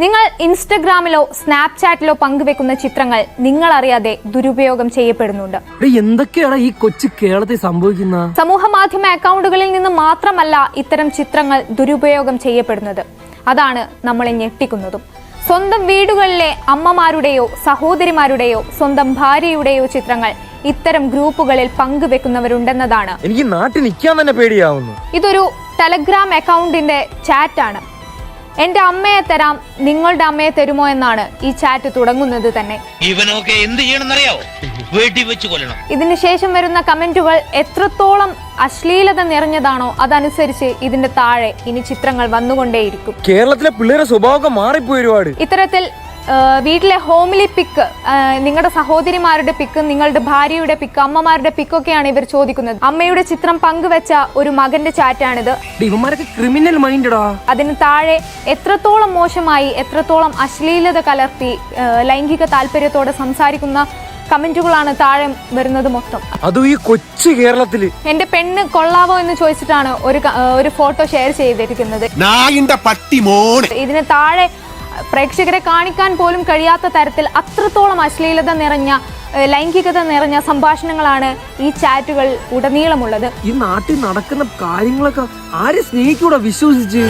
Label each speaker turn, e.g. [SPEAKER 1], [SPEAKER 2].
[SPEAKER 1] നിങ്ങൾ ഇൻസ്റ്റഗ്രാമിലോ സ്നാപ്ചാറ്റിലോ പങ്കുവെക്കുന്ന ചിത്രങ്ങൾ നിങ്ങൾ അറിയാതെ ദുരുപയോഗം ചെയ്യപ്പെടുന്നുണ്ട്.
[SPEAKER 2] എടീ, എന്തൊക്കെയാണ് ഈ കൊച്ചു കേരളത്തിൽ സംഭവിക്കുന്ന?
[SPEAKER 1] സമൂഹ മാധ്യമ അക്കൗണ്ടുകളിൽ നിന്ന് മാത്രമല്ല ഇത്തരം ചിത്രങ്ങൾ ദുരുപയോഗം ചെയ്യപ്പെടുന്നത്. അതാണ് നമ്മളെ ഞെട്ടിക്കുന്നതും. സ്വന്തം വീടുകളിലെ അമ്മമാരുടെയോ സഹോദരിമാരുടെയോ സ്വന്തം ഭാര്യയുടെയോ ചിത്രങ്ങൾ ഇത്തരം ഗ്രൂപ്പുകളിൽ പങ്കുവെക്കുന്നവരുണ്ടെന്നതാണ്.
[SPEAKER 3] എനിക്ക് നാട്ടിൽ നിൽക്കാൻ തന്നെ പേടിയാവുന്നു.
[SPEAKER 1] ഇതൊരു ടെലഗ്രാം അക്കൗണ്ടിന്റെ ചാറ്റാണ്. എന്റെ അമ്മയെ തരാം നിങ്ങളുടെ അമ്മയെ തരുമോ എന്നാണ് ഈ ചാറ്റ് തുടങ്ങുന്നത് തന്നെ.
[SPEAKER 4] ഇവനൊക്കെ എന്ത് ചെയ്യണമെന്നറിയാവോ? വെടി വെച്ച് കൊല്ലണം
[SPEAKER 1] ഇതിനുശേഷം വരുന്ന കമന്റുകൾ എത്രത്തോളം അശ്ലീലത നിറഞ്ഞതാണോ അതനുസരിച്ച് ഇതിന്റെ താഴെ ഇനി ചിത്രങ്ങൾ വന്നുകൊണ്ടേയിരിക്കും.
[SPEAKER 3] കേരളത്തിലെ പിള്ളേരുടെ സ്വഭാവം മാറിപ്പോയി ഒരുപാട്.
[SPEAKER 1] ഇത്തരത്തിൽ വീട്ടിലെ ഹോമിലി പിക്ക് നിങ്ങളുടെ സഹോദരിമാരുടെ പിക്ക് നിങ്ങളുടെ ഭാര്യയുടെ പിക്ക് അമ്മമാരുടെ പിക്കൊക്കെയാണ് ഇവർ ചോദിക്കുന്നത്. അമ്മയുടെ ചിത്രം പങ്കുവെച്ച ഒരു മകന്റെ ചാറ്റാണിത്.
[SPEAKER 2] ക്രിമിനൽ മൈൻഡടാ
[SPEAKER 1] അതിന് താഴെ എത്രത്തോളം മോശമായി എത്രത്തോളം അശ്ലീലത കലർത്തി ലൈംഗിക താല്പര്യത്തോടെ സംസാരിക്കുന്ന കമന്റുകളാണ് താഴെ വരുന്നത് മൊത്തം.
[SPEAKER 3] അതും ഈ കൊച്ചു കേരളത്തിൽ
[SPEAKER 1] എന്റെ പെണ്ണ് കൊള്ളാവോ എന്ന് ചോദിച്ചിട്ടാണ് ഒരു ഒരു ഫോട്ടോ ഷെയർ ചെയ്തിരിക്കുന്നത്. ഇതിന് താഴെ പ്രേക്ഷകരെ കാണിക്കാൻ പോലും കഴിയാത്ത തരത്തിൽ അത്രത്തോളം അശ്ലീലത നിറഞ്ഞ ലൈംഗികത നിറഞ്ഞ സംഭാഷണങ്ങളാണ് ഈ ചാറ്റുകൾ ഉടനീളമുള്ളത്.
[SPEAKER 2] ഈ നാട്ടിൽ നടക്കുന്ന കാര്യങ്ങളൊക്കെ ആരെ സ്നേഹിക്കൂടെ വിശ്വസിച്ച്?